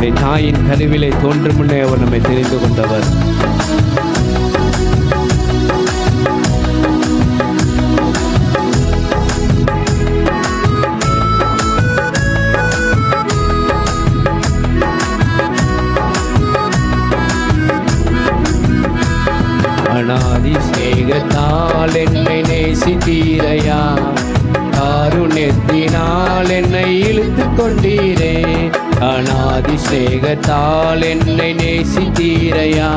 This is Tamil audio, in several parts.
நம்முடைய தாயின் கருவிலே தோன்றும் முன்னே அவர் நம்மை தெரிந்து கொண்டவர். அனாதிசேகத்தால் என்னை நேசித்தீரையா? காருண்யத்தினால் என்னை இழுத்து கொண்டீரே அனாதி என்னை நேசித்தீரையா?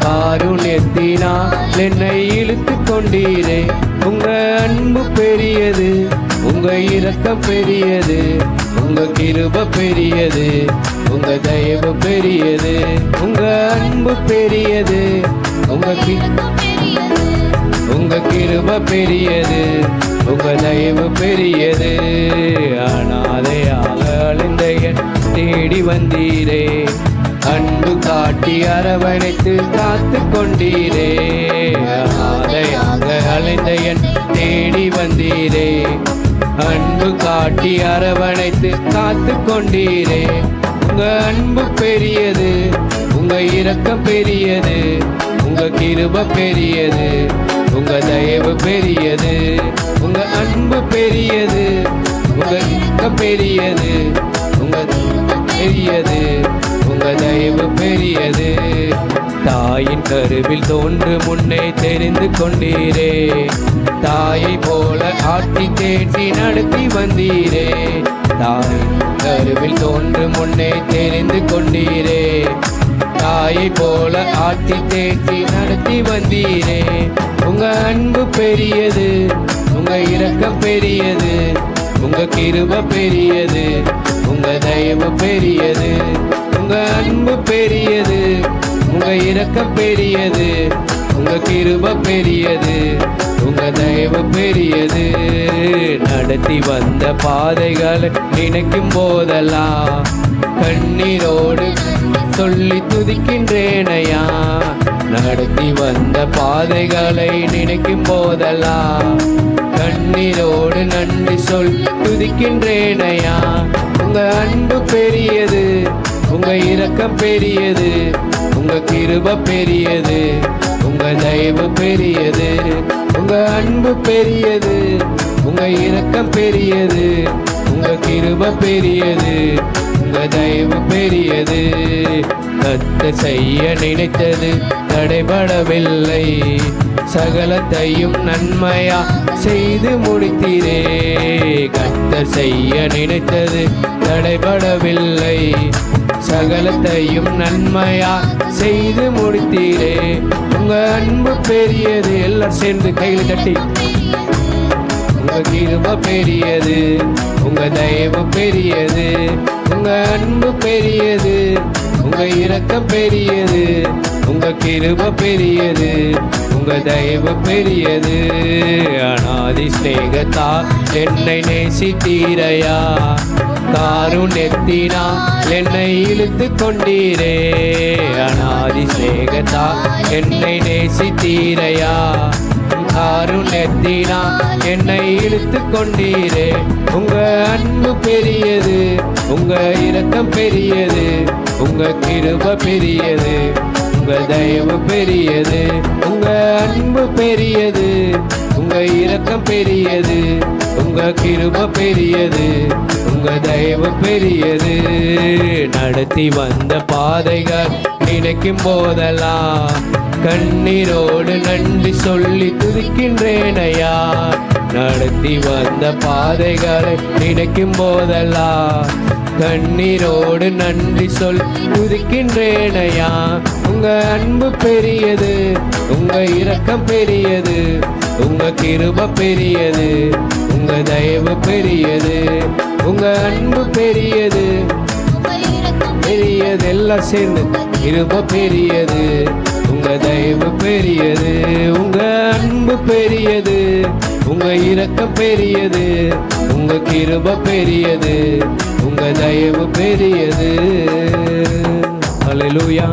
காருண்யத்தினால் என்னை இழுத்து கொண்டீரே. உங்க அன்பு பெரியது உங்க இரக்கம் பெரியது உங்க கிருப பெரியது உங்க தயவு பெரியது. உங்க அன்பு பெரியது உங்க உங்க கிருப பெரியது உங்க தயவு பெரியது. அனாதையாக தேடி வந்தீரே. அன்பு காட்டி அரவணைத்து காத்து கொண்டீரே ஆதையாக அழைந்த என் தேடி வந்தீரே. அன்பு காட்டி அரவணைத்து காத்து கொண்டீரே உங்க அன்பு பெரியது உங்க இரக்கம் பெரியது உங்க கிருப பெரியது உங்க தயவு பெரியது உங்க அன்பு பெரியது உங்க இரக்கம் பெரியது பெரியது உங்க தயவு பெரியது. தாயின் கருவில் தோன்று முன்னே தெரிந்து கொண்டீரே. தாயை போல ஆட்டி தேட்டி நடத்தி வந்தீரே. தாயின் கருவில் தோன்று முன்னே தெரிந்து கொண்டீரே. தாயை போல ஆட்டி தேட்டி நடத்தி வந்தீரே. உங்க அன்பு பெரியது உங்க இரக்கம் பெரியது உங்க கிருப பெரியது. உங்க தயவு பெரியது. உங்க அன்பு பெரியது. உங்க இறக்க பெரியது. உங்க கிருப பெரியது. உங்க தயவு பெரியது. நடத்தி வந்த பாதைகளை நினைக்கும் போதெல்லாம் கண்ணீரோடு சொல்லி துதிக்கின்றேனையா. நடத்தி வந்த பாதைகளை நினைக்கும் போதெல்லாம் கண்ணீரோடு நன்றி சொல் துதிக்கின்றேனையா. உங்க அன்பு பெரியது உங்க இரக்கம் பெரியது உங்க கிருப பெரியது உங்க தயவு பெரியது. உங்க அன்பு பெரியது உங்க இரக்கம் பெரியது உங்க கிருப பெரியது உங்க தயவு பெரியது. கத்த செய்ய நினைத்தது தடைபடவில்லை. சகலத்தையும் நன்மையா செய்து முடித்தீரே. கத்தர் செய்ய நினைத்தது தடைபடவில்லை. சகலத்தையும் நன்மையா செய்து முடித்தீரே. உங்க அன்பு பெரியது எல்லாம் சேர்ந்து கையில் கட்டி உங்க கிருப பெரியது உங்க தெய்வம் பெரியது உங்க அன்பு பெரியது உங்க இரக்கம் பெரியது உங்க கிருப பெரியது. உங்க தெய்வம் பெரியது. அனாதி ஸ்நேகத்தா என்னை நேசித்தீரையா? காருண்யத்தினா என்னை இழுத்து கொண்டீரே. அனாதி ஸ்நேகத்தா என்னை நேசித்தீரையா? காருண்யத்தினா என்னை இழுத்து கொண்டீரே. உங்க அன்பு பெரியது உங்க இரக்கம் பெரியது உங்க கிருப பெரியது. உங்க தெய்வம் பெரியது உங்க அன்பு பெரியது உங்க இரக்கம் பெரியது உங்க கிருப பெரியது உங்க தெய்வம் பெரியது. நடத்தி வந்த பாதைகள் நினைக்கும் போதெல்லாம் கண்ணீரோடு நன்றி சொல்லி துதிக்கின்றேனையா நடத்தி வந்த பாதைகளை நினைக்கும் போதெல்லாம் கண்ணீரோடு நன்றி சொல் துதிக்கின்றேனையா உங்க அன்பு பெரியது உங்க இரக்கம் பெரியது உங்க கிருப பெரியது உங்க தயவு பெரியது. உங்க அன்பு பெரியது பெரியது எல்லாம் சேர்ந்து கிருப பெரியது உங்க தயவு பெரியது. உங்க அன்பு பெரியது உங்க இரக்கம் பெரியது உங்க கிருப பெரியது உங்க தயவு பெரியது. அலையிலூயா